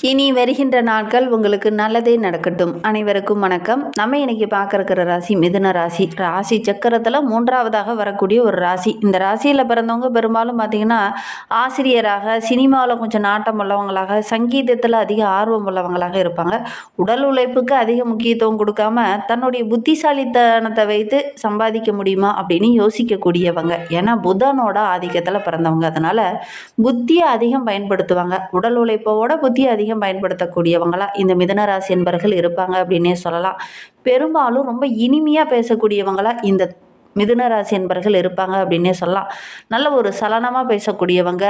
இனி வருகின்ற நாட்கள் உங்களுக்கு நல்லதே நடக்கட்டும். அனைவருக்கும் வணக்கம். நம்ம இன்னைக்கு பார்க்க ராசி மிதுன ராசி. ராசி சக்கரத்தில் மூன்றாவதாக வரக்கூடிய ஒரு ராசி. இந்த ராசியில் பிறந்தவங்க பெரும்பாலும் பார்த்தீங்கன்னா ஆசிரியராக சினிமாவில் கொஞ்சம் நாட்டம் உள்ளவங்களாக சங்கீதத்தில் அதிக ஆர்வம் உள்ளவங்களாக இருப்பாங்க. உடல் உழைப்புக்கு அதிக முக்கியத்துவம் கொடுக்காம தன்னுடைய புத்திசாலித்தனத்தை வைத்து சம்பாதிக்க முடியுமா அப்படின்னு யோசிக்கக்கூடியவங்க. ஏன்னா புதனோட ஆதிக்கத்தில் பிறந்தவங்க. அதனால் புத்தியை அதிகம் பயன்படுத்துவாங்க. உடல் உழைப்போட புத்தி அதிகம் அதிகம் பயன்படுத்தக்கூடியவங்களா இந்த மிதன ராசி என்பர்கள் இருப்பாங்க அப்படின்னே சொல்லலாம். பெரும்பாலும் ரொம்ப இனிமையாக பேசக்கூடியவங்களா இந்த மிதுன ராசி என்பர்கள் இருப்பாங்க அப்படின்னே சொல்லலாம். நல்ல ஒரு சலனமாக பேசக்கூடியவங்க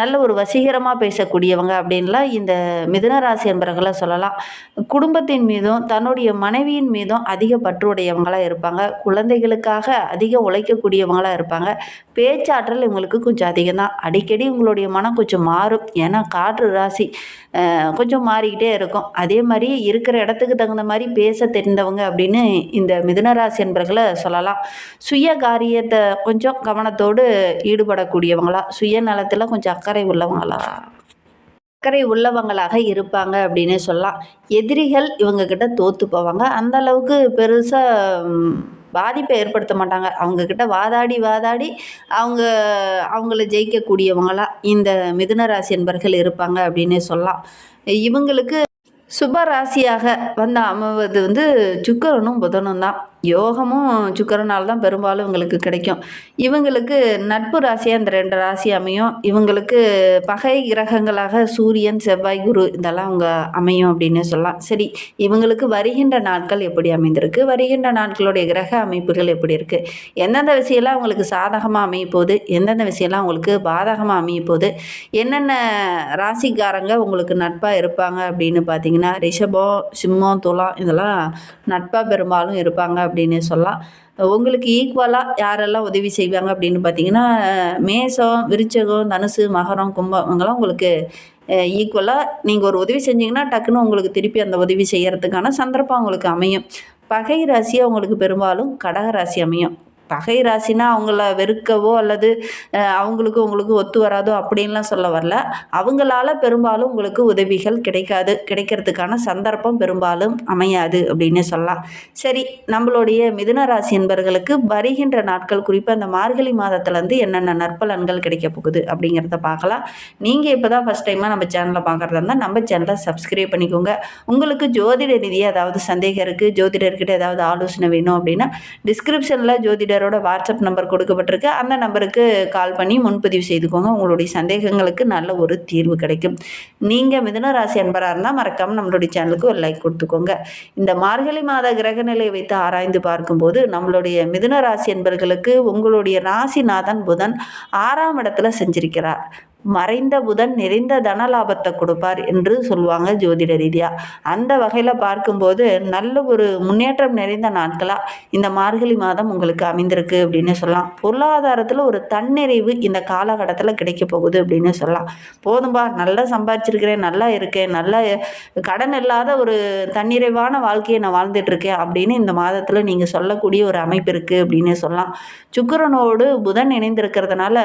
நல்ல ஒரு வசீகரமாக பேசக்கூடியவங்க அப்படின்லாம் இந்த மிதுன ராசி என்பர்களை சொல்லலாம். குடும்பத்தின் மீதும் தன்னுடைய மனைவியின் மீதும் அதிக பற்றுடையவங்களாக இருப்பாங்க. குழந்தைகளுக்காக அதிக உழைக்கக்கூடியவங்களாக இருப்பாங்க. பேச்சாற்றல் இவங்களுக்கு கொஞ்சம் அதிகம் தான் அடிக்கடி உங்களுடைய மனம் கொஞ்சம் மாறும். ஏன்னா காற்று ராசி கொஞ்சம் மாறிக்கிட்டே இருக்கும். அதே மாதிரி இருக்கிற இடத்துக்கு தகுந்த மாதிரி பேச தெரிந்தவங்க அப்படின்னு இந்த மிதுன ராசி என்பர்களை சொல்லலாம். சுய காரியத்தை கொஞ்சம் கவனத்தோடு ஈடுபடக்கூடியவங்களா? சுயநலத்தில் கொஞ்சம் அக்கறை உள்ளவங்களா? அக்கறை உள்ளவங்களாக இருப்பாங்க அப்படின்னு சொல்லலாம். எதிரிகள் இவங்கக்கிட்ட தோற்று போவாங்க. அந்த அளவுக்கு பெருசாக பாதிப்பை ஏற்படுத்த மாட்டாங்க. அவங்கக்கிட்ட வாதாடி வாதாடி அவங்க அவங்கள ஜெயிக்கக்கூடியவங்களா இந்த மிதுன ராசி என்பர்கள் இருப்பாங்க அப்படின்னு சொல்லலாம். இவங்களுக்கு சுப ராசியாக வந்து அமைவது வந்து சுக்கரனும் புதனும் தான். யோகமும் சுக்கரனால் தான் பெரும்பாலும் இவங்களுக்கு கிடைக்கும். இவங்களுக்கு நட்பு ராசியாக இந்த ரெண்டு ராசி அமையும். இவங்களுக்கு பகை கிரகங்களாக சூரியன் செவ்வாய் குரு இதெல்லாம் அவங்க அமையும் அப்படின்னு சொல்லலாம். சரி இவங்களுக்கு வருகின்ற நாட்கள் எப்படி அமைந்திருக்கு? வருகின்ற நாட்களுடைய கிரக அமைப்புகள் எப்படி இருக்குது எந்தெந்த விஷயம்லாம் அவங்களுக்கு சாதகமாக அமைய போகுது? எந்தெந்த விஷயம்லாம் அவங்களுக்கு பாதகமாக அமைய போகுது? என்னென்ன ராசிக்காரங்க உங்களுக்கு நட்பாக இருப்பாங்க அப்படின்னு பார்த்தீங்கன்னா ரிஷபம் சிம்மம் துலாம் இதெல்லாம் நட்பாக பெரும்பாலும் இருப்பாங்க அப்படின்னு சொல்லலாம். உங்களுக்கு ஈக்குவலாக யாரெல்லாம் உதவி செய்வாங்க அப்படின்னு பார்த்தீங்கன்னா மேசம் விருச்சகம் தனுசு மகரம் கும்பம் இவங்கெல்லாம் உங்களுக்கு ஈக்குவலாக நீங்கள் ஒரு உதவி செஞ்சீங்கன்னா டக்குன்னு உங்களுக்கு திருப்பி அந்த உதவி செய்கிறதுக்கான சந்தர்ப்பம் உங்களுக்கு அமையும். பகை ராசியாக உங்களுக்கு பெரும்பாலும் கடக ராசி அமையும். பகை ராசினா அவங்கள வெறுக்கவோ அல்லது அவங்களுக்கு உங்களுக்கு ஒத்து வராதோ அப்படின்லாம் சொல்ல வரல. அவங்களால பெரும்பாலும் உங்களுக்கு உதவிகள் கிடைக்காது. கிடைக்கிறதுக்கான சந்தர்ப்பம் பெரும்பாலும் அமையாது அப்படின்னு சொல்லலாம். சரி நம்மளுடைய மிதுன ராசி என்பவர்களுக்கு வருகின்ற நாட்கள் குறிப்பாக அந்த மார்கழி மாதத்துலேருந்து என்னென்ன நற்பலன்கள் கிடைக்க போகுது அப்படிங்கிறத பார்க்கலாம். நீங்கள் இப்போ தான் ஃபஸ்ட் டைமாக நம்ம சேனலை பார்க்குறதா இருந்தால் நம்ம சேனலை சப்ஸ்கிரைப் பண்ணிக்கோங்க. உங்களுக்கு ஜோதிட நிதி ஏதாவது சந்தேகம் இருக்குது ஜோதிடர்கிட்ட ஏதாவது ஆலோசனை வேணும் அப்படின்னா டிஸ்கிரிப்ஷனில் ஜோதிடரோட வாட்ஸ்அப் நம்பர் கொடுக்கப்பட்டிருக்கு. அந்த நம்பருக்கு கால் பண்ணி முன்பதிவு செய்துக்கோங்க. உங்களுடைய சந்தேகங்களுக்கு நல்ல ஒரு தீர்வு கிடைக்கும். நீங்கள் மிதுன ராசி அன்பராக இருந்தால் மறக்காமல் நம்மளுடைய சேனலுக்கு ஒரு லைக் கொடுத்துக்கோங்க. இந்த மார்கழி மாத கிரகநிலை வைத்து ஆராய்ந்து பார்க்கும்போது நம்மளுடைய மிதுன ராசி என்பர்களுக்கு உங்களுடைய ராசிநாதன் புதன் ஆறாம் இடத்துல செஞ்சிருக்கிறார். மறைந்த புதன் நிறைந்த தன லாபத்தை கொடுப்பார் என்று சொல்லுவாங்க ஜோதிட ரீதியாக அந்த வகையில் பார்க்கும்போது நல்ல ஒரு முன்னேற்றம் நிறைந்த நாட்களாக இந்த மார்கழி மாதம் உங்களுக்கு அமைந்திருக்கு அப்படின்னு சொல்லலாம். பொருளாதாரத்தில் ஒரு தன்னிறைவு இந்த காலகட்டத்தில் கிடைக்க போகுது அப்படின்னு சொல்லலாம். போதும்பா நல்லா சம்பாதிச்சிருக்கிறேன் நல்லா இருக்கேன் நல்லா கடன் இல்லாத ஒரு தன்னிறைவான வாழ்க்கையை நான் வாழ்ந்துட்டுருக்கேன் அப்படின்னு இந்த மாதத்தில் நீங்கள் சொல்லக்கூடிய ஒரு அமைப்பு இருக்குது அப்படின்னு சொல்லலாம். சுக்கரனோடு புதன் இணைந்திருக்கிறதுனால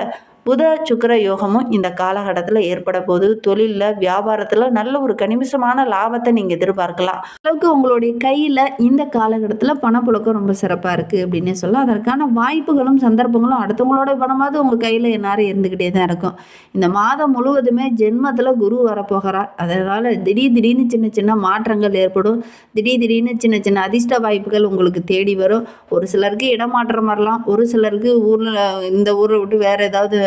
புத சுக்கர யோகமும் இந்த காலகட்டத்தில் ஏற்பட போது தொழிலில் வியாபாரத்தில் நல்ல ஒரு கனிமிசமான லாபத்தை நீங்கள் எதிர்பார்க்கலாம். அளவுக்கு உங்களுடைய கையில் இந்த காலகட்டத்தில் பணப்புழக்கம் ரொம்ப சிறப்பாக இருக்குது அப்படின்னு சொல்லலாம். அதற்கான வாய்ப்புகளும் சந்தர்ப்பங்களும் அடுத்தவங்களோட பணமாவது உங்கள் கையில் எந்நேரம் இருந்துக்கிட்டே தான் இருக்கும். இந்த மாதம் முழுவதுமே ஜென்மத்தில் குரு வரப்போகிறார். அதனால் திடீர் திடீர்னு சின்ன சின்ன மாற்றங்கள் ஏற்படும். திடீர் திடீர்னு சின்ன சின்ன அதிர்ஷ்ட வாய்ப்புகள் உங்களுக்கு தேடி வரும். ஒரு சிலருக்கு இடமாற்றம் வரலாம். ஒரு சிலருக்கு ஊரில் இந்த ஊரை விட்டு வேறு ஏதாவது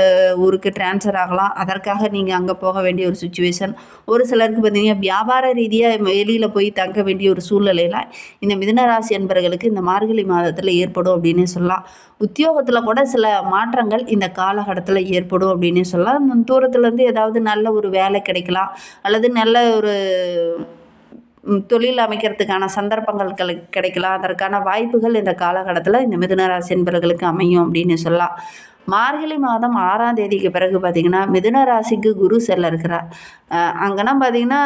ஊருக்கு ட்ரான்ஸ்ஃபர் ஆகலாம். அதற்காக நீங்கள் அங்கே போக வேண்டிய ஒரு சுச்சுவேஷன் ஒரு சிலருக்கு பார்த்தீங்கன்னா வியாபார ரீதியாக வெளியில் போய் தங்க வேண்டிய ஒரு சூழ்நிலையெல்லாம் இந்த மிதுனராசி என்பவர்களுக்கு இந்த மார்கழி மாதத்தில் ஏற்படும் அப்படின்னு சொல்லலாம். உத்தியோகத்தில் கூட சில மாற்றங்கள் இந்த காலகட்டத்தில் ஏற்படும் அப்படின்னு சொல்லலாம். தூரத்துலேருந்து ஏதாவது நல்ல ஒரு வேலை கிடைக்கலாம். அல்லது நல்ல ஒரு தொழில் அமைக்கிறதுக்கான சந்தர்ப்பங்கள் கிடைக்கலாம். அதற்கான வாய்ப்புகள் இந்த காலகட்டத்தில் இந்த மிதுனராசி என்பவர்களுக்கு அமையும் அப்படின்னு சொல்லலாம். மார்கழி மாதம் ஆறாம் தேதிக்கு பிறகு பார்த்திங்கன்னா மிதுன ராசிக்கு குரு செல்ல இருக்கிறார் அங்கன்னா பார்த்திங்கன்னா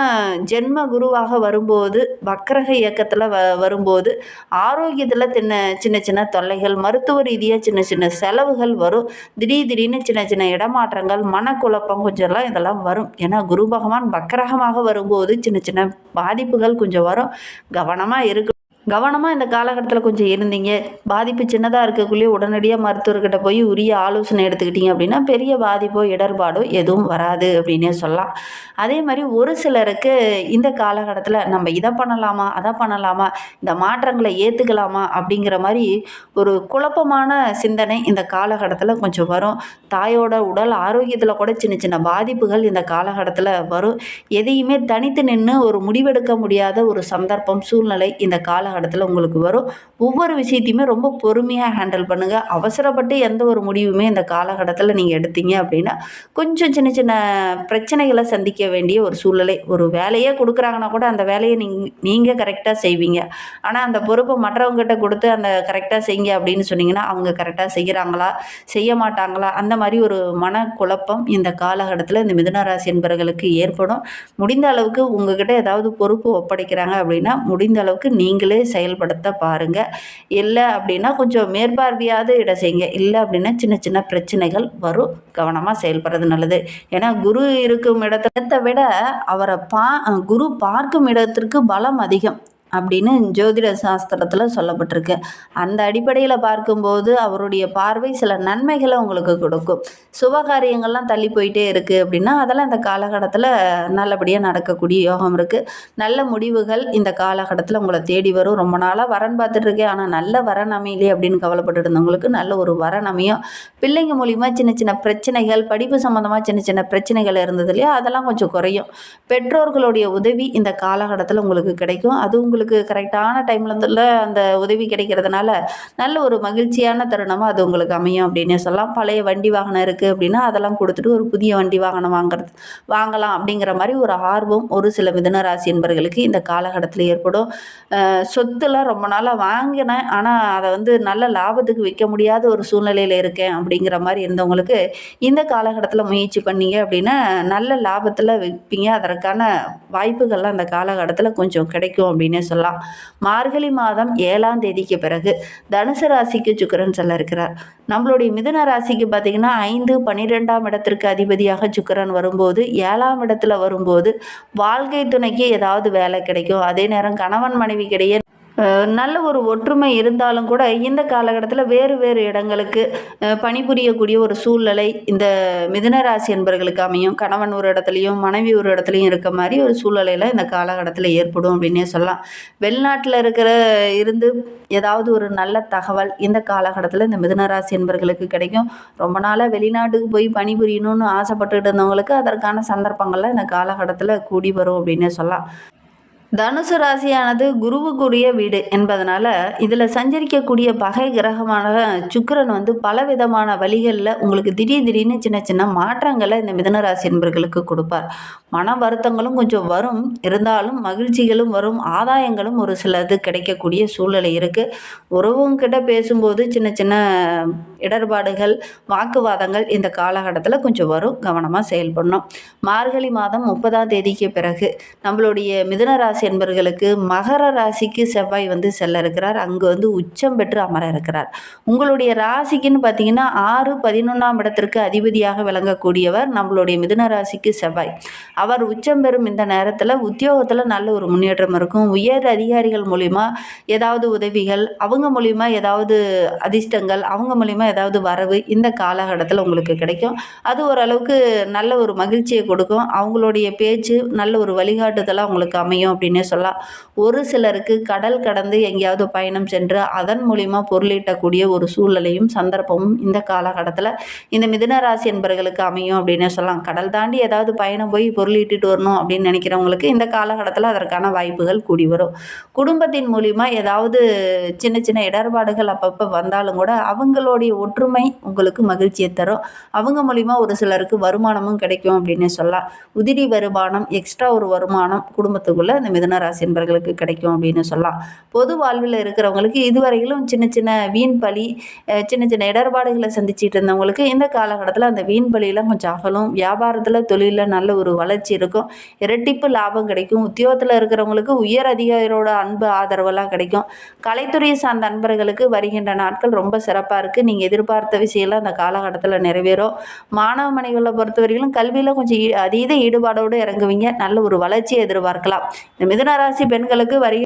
ஜென்ம குருவாக வரும்போது வக்கரக இயக்கத்தில் வ வரும்போது ஆரோக்கியத்தில் சின்ன சின்ன சின்ன தொல்லைகள் மருத்துவ ரீதியாக சின்ன சின்ன செலவுகள் வரும். திடீர் திடீர்னு சின்ன சின்ன இடமாற்றங்கள் மனக்குழப்பம் கொஞ்சம்லாம் இதெல்லாம் வரும். ஏன்னா குரு பகவான் வக்கரகமாக வரும்போது சின்ன சின்ன பாதிப்புகள் கொஞ்சம் வரும். கவனமாக இருக்கும் கவனமாக இந்த காலகட்டத்தில் கொஞ்சம் இருந்தீங்க. பாதிப்பு சின்னதாக இருக்கக்குள்ளேயே உடனடியாக மருத்துவர்கிட்ட போய் உரிய ஆலோசனை எடுத்துக்கிட்டீங்க அப்படின்னா பெரிய பாதிப்போ இடர்பாடோ எதுவும் வராது அப்படின்னே சொல்லலாம். அதே மாதிரி ஒரு சிலருக்கு இந்த காலகட்டத்தில் நம்ம இதை பண்ணலாமா அதை பண்ணலாமா இந்த மாற்றங்களை ஏற்றுக்கலாமா அப்படிங்கிற மாதிரி ஒரு குழப்பமான சிந்தனை இந்த காலகட்டத்தில் கொஞ்சம் வரும். தாயோட உடல் ஆரோக்கியத்தில் கூட சின்ன சின்ன பாதிப்புகள் இந்த காலகட்டத்தில் வரும். எதையுமே தனித்து நின்று ஒரு முடிவெடுக்க முடியாத ஒரு சந்தர்ப்பம் சூழ்நிலை இந்த கால காலகட்டத்தில் உங்களுக்கு வரும். ஒவ்வொரு விஷயத்தையுமே ரொம்ப பொறுமையாக ஹேண்டில் பண்ணுங்கள் அவசரப்பட்டு எந்த ஒரு முடிவுமே இந்த காலகட்டத்தில் நீங்கள் எடுத்தீங்க அப்படின்னா கொஞ்சம் சின்ன சின்ன பிரச்சனைகளை சந்திக்க வேண்டிய ஒரு சூழ்நிலை. ஒரு வேலையே கொடுக்குறாங்கன்னா கூட அந்த வேலையை நீங் நீங்கள் கரெக்டாக செய்வீங்க. ஆனால் அந்த பொறுப்பை மற்றவங்ககிட்ட கொடுத்து அந்த கரெக்டாக செய்யுங்க அப்படின்னு சொன்னீங்கன்னா அவங்க கரெக்டாக செய்கிறாங்களா செய்ய மாட்டாங்களா? அந்த மாதிரி ஒரு மனக்குழப்பம் இந்த காலகட்டத்தில் இந்த மிதுனராசி என்பவர்களுக்கு ஏற்படும். முடிந்த அளவுக்கு உங்ககிட்ட ஏதாவது பொறுப்பு ஒப்படைக்கிறாங்க அப்படின்னா முடிந்த அளவுக்கு நீங்களே செயல்படுத்த பாருங்கள் இல்லை அப்படின்னா கொஞ்சம் மேற்பார்வையாவது இடம் செய்யுங்க. இல்லை அப்படின்னா சின்ன சின்ன பிரச்சனைகள் வரும். கவனமாக செயல்படுறது நல்லது. ஏன்னா குரு இருக்கும் இடத்தை விட அவரை பா குரு பார்க்கும் இடத்திற்கு பலம் அதிகம். அப்படின்னு ஜோதிட சாஸ்திரத்தில் சொல்லப்பட்டிருக்கு. அந்த அடிப்படையில் பார்க்கும்போது அவருடைய பார்வை சில நன்மைகளை உங்களுக்கு கொடுக்கும். சுபகாரியங்கள்லாம் தள்ளி போயிட்டே இருக்குது அப்படின்னா அதெல்லாம் இந்த காலகட்டத்தில் நல்லபடியாக நடக்கக்கூடிய யோகம் இருக்குது நல்ல முடிவுகள் இந்த காலகட்டத்தில் உங்களை தேடி வரும். ரொம்ப நாளாக வரன் பார்த்துட்ருக்கேன் ஆனால் நல்ல வரன் அமையலே அப்படின்னு கவலைப்பட்டு இருந்தவங்களுக்கு நல்ல ஒரு வரன் அமையும் பிள்ளைங்க மூலிமா சின்ன சின்ன பிரச்சனைகள் படிப்பு சம்மந்தமாக சின்ன சின்ன பிரச்சனைகள் இருந்தது இல்லையா? அதெல்லாம் கொஞ்சம் குறையும். பெற்றோர்களுடைய உதவி இந்த காலகட்டத்தில் உங்களுக்கு கிடைக்கும். அது உங்களுக்கு உங்களுக்கு கரெக்டான டைமில் அந்த உதவி கிடைக்கிறதுனால நல்ல ஒரு மகிழ்ச்சியான தருணமாக அது உங்களுக்கு அமையும் அப்படின்னே சொல்லலாம். பழைய வண்டி வாகனம் இருக்குது அப்படின்னா அதெல்லாம் கொடுத்துட்டு ஒரு புதிய வண்டி வாகனம் வாங்குறது வாங்கலாம் அப்படிங்கிற மாதிரி ஒரு ஆர்வம் ஒரு சில மிதனராசி என்பர்களுக்கு இந்த காலகட்டத்தில் ஏற்படும். சொத்துலாம் ரொம்ப நாளாக வாங்கினேன். ஆனால் அதை வந்து நல்ல லாபத்துக்கு விற்க முடியாத ஒரு சூழ்நிலையில் இருக்கேன் அப்படிங்கிற மாதிரி இருந்தவங்களுக்கு இந்த காலகட்டத்தில் முயற்சி பண்ணீங்க அப்படின்னா நல்ல லாபத்தில் விற்பீங்க அதற்கான வாய்ப்புகள்லாம் அந்த காலகட்டத்தில் கொஞ்சம் கிடைக்கும் அப்படின்னே சொல்லலாம். மார்கழி மாதம் ஏழாம் தேதிக்கு பிறகு தனுசு ராசிக்கு சுக்கரன் செல்ல இருக்கிறார். நம்மளுடைய மிதுன ராசிக்கு பார்த்திங்கன்னா ஐந்து பன்னிரெண்டாம் இடத்திற்கு அதிபதியாக சுக்கரன் வரும்போது ஏழாம் இடத்துல வரும்போது வாழ்க்கை துணைக்கு ஏதாவது வேலை கிடைக்கும். அதே நேரம் கணவன் மனைவிக்கிடையே நல்ல ஒரு ஒற்றுமை இருந்தாலும் கூட இந்த காலகட்டத்தில் வேறு வேறு இடங்களுக்கு பணிபுரியக்கூடிய ஒரு சூழ்நிலை இந்த மிதுனராசி என்பர்களுக்கு அமையும். கணவன் ஒரு இடத்துலையும் மனைவி ஒரு இடத்துலையும் இருக்க மாதிரி ஒரு சூழ்நிலையில் இந்த காலகட்டத்தில் ஏற்படும் அப்படின்னே சொல்லலாம். வெளிநாட்டில் இருக்கிற இருந்து ஏதாவது ஒரு நல்ல தகவல் இந்த காலகட்டத்தில் இந்த மிதுனராசி என்பர்களுக்கு கிடைக்கும். ரொம்ப நாளாக வெளிநாட்டுக்கு போய் பணிபுரியணும்னு ஆசைப்பட்டுட்டு இருந்தவங்களுக்கு அதற்கான சந்தர்ப்பங்கள்லாம் இந்த காலகட்டத்தில் கூடி வரும் அப்படின்னே சொல்லலாம். தனுசு ராசியானது குருவுக்குரிய வீடு என்பதனால் இதில் சஞ்சரிக்கக்கூடிய பகை கிரகமான சுக்கரன் வந்து பல விதமான வழிகளில் உங்களுக்கு திடீர் திடீர்னு சின்ன சின்ன மாற்றங்களை இந்த மிதனராசி என்பர்களுக்கு கொடுப்பார். மன வருத்தங்களும் கொஞ்சம் வரும். இருந்தாலும் மகிழ்ச்சிகளும் வரும். ஆதாயங்களும் ஒரு சிலது கிடைக்கக்கூடிய சூழ்நிலை இருக்குது உறவுங்கிட்ட பேசும்போது சின்ன சின்ன இடர்பாடுகள் வாக்குவாதங்கள் இந்த காலகட்டத்தில் கொஞ்சம் வரும். கவனமாக செயல்படணும். மார்கழி மாதம் முப்பதாம் தேதிக்கு பிறகு நம்மளுடைய மிதனராசி என்பர்களுக்கு மகர ராசிக்கு செவ்வாய் வந்து செல்ல இருக்கிறார். அங்கு வந்து உச்சம் பெற்று அமர இருக்கிறார். உங்களுடைய ராசிக்குன்னு பார்த்தீங்கன்னா ஆறு பதினொன்றாம் இடத்திற்கு அதிபதியாக விளங்கக்கூடியவர் நம்மளுடைய மிதுன ராசிக்கு செவ்வாய். அவர் உச்சம் பெறும் இந்த நேரத்தில் உத்தியோகத்தில் நல்ல ஒரு முன்னேற்றம் இருக்கும். உயர் அதிகாரிகள் மூலிமா ஏதாவது உதவிகள் அவங்க மூலிமா ஏதாவது அதிர்ஷ்டங்கள் அவங்க மூலிமா ஏதாவது வரவு இந்த காலகட்டத்தில் உங்களுக்கு கிடைக்கும். அது ஓரளவுக்கு நல்ல ஒரு மகிழ்ச்சியை கொடுக்கும். அவங்களுடைய பேச்சு நல்ல ஒரு வழிகாட்டுதலாக உங்களுக்கு அமையும் அப்படின்னே சொல்லலாம். ஒரு சிலருக்கு கடல் கடந்து எங்கேயாவது பயணம் சென்று அதன் மூலிமா பொருளீட்டக்கூடிய ஒரு சூழ்நிலையும் சந்தர்ப்பமும் இந்த காலகட்டத்தில் இந்த மிதுனராசி ராசி என்பர்களுக்கு அமையும் அப்படின்னே சொல்லலாம். கடல் தாண்டி ஏதாவது பயணம் போய் பொருளீட்டிட்டு வரணும் அப்படின்னு நினைக்கிறவங்களுக்கு இந்த காலகட்டத்தில் அதற்கான வாய்ப்புகள் கூடி வரும். குடும்பத்தின் மூலிமா ஏதாவது சின்ன சின்ன இடர்பாடுகள் அப்பப்போ வந்தாலும் கூட அவங்களுடைய ஒற்றுமை உங்களுக்கு மகிழ்ச்சியை தரும். அவங்க மூலிமா ஒரு சிலருக்கு வருமானமும் கிடைக்கும் அப்படின்னு சொல்லலாம். உதிரி வருமானம் எக்ஸ்ட்ரா ஒரு வருமானம் குடும்பத்துக்குள்ளே இந்த மிதன ராசி என்பர்களுக்கு கிடைக்கும் அப்படின்னு சொல்லலாம். பொது வாழ்வில் இருக்கிறவங்களுக்கு இதுவரையிலும் சின்ன சின்ன வீண் பலி சின்ன சின்ன இடர்பாடுகளை சந்திச்சிட்டு இருந்தவங்களுக்கு இந்த காலகட்டத்தில் அந்த வீண் பலியெல்லாம் கொஞ்சம் அகலும். வியாபாரத்தில் தொழிலில் நல்ல ஒரு வளர்ச்சி இருக்கும். இரட்டிப்பு லாபம் கிடைக்கும். உத்தியோகத்தில் இருக்கிறவங்களுக்கு உயர் அதிகாரியோட அன்பு ஆதரவெல்லாம் கிடைக்கும். கலைத்துறையை சார்ந்த அன்பர்களுக்கு வருகின்ற நாட்கள் ரொம்ப சிறப்பாக இருக்குது நீங்கள் எதிர்பார்த்த விஷயம்லாம் அந்த காலகட்டத்தில் நிறைவேறும். மாணவ மணிகளை பொறுத்தவரையிலும் கல்வியில் கொஞ்சம் ஈ- அதீத ஈடுபாடோடு இறங்குவீங்க. நல்ல ஒரு வளர்ச்சியை எதிர்பார்க்கலாம். இந்த மிதுன ராசி பெண்களுக்கு வரி